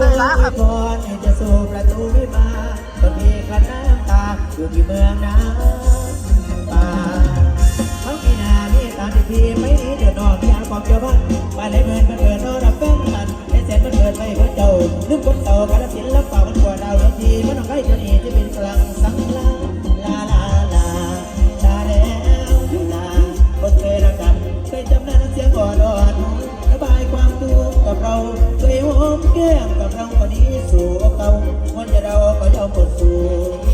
ปรึกษาครับพรจะสู่ประตูวิมานต้นเอกและน้ำตาอยู่ที่เมืองน้ำป่าเขามีนามีตาที่พี่ไม่ดีเดือดนอกยางควาเกี่ยวพันบ้านไหเมินมันเกิดโอนรับแป้งมันในเส้นมันเกิดไปเพื่อเจ้าลืมคนเต่ากระสินแล้วเป่ามันกว่าดาวดวงดีมันต้องใกล้จะหนีที่เป็นพลังสังลาลาลาลาลาแล้วลาบนเคยรักันไปจำได้น้ำเสียงก่อนอ่อน เราไปวหอมแก้มกับเราก็ดีสู่เก่าวันจะเราก็ยอมกดสู่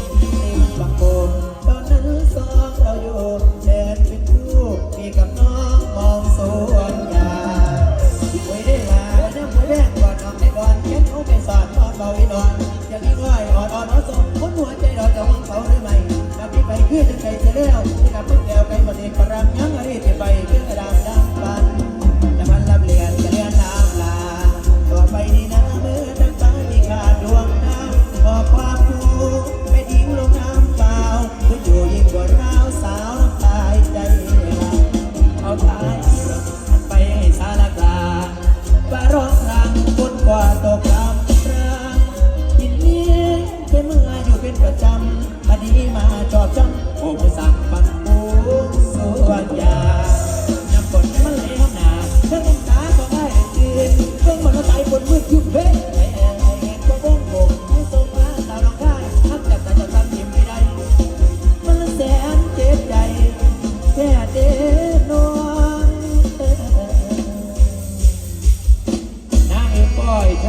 of I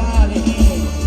Hallelujah.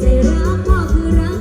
ใจรักพ่อคือรัก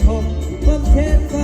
ช่นเป็นคมความเช่น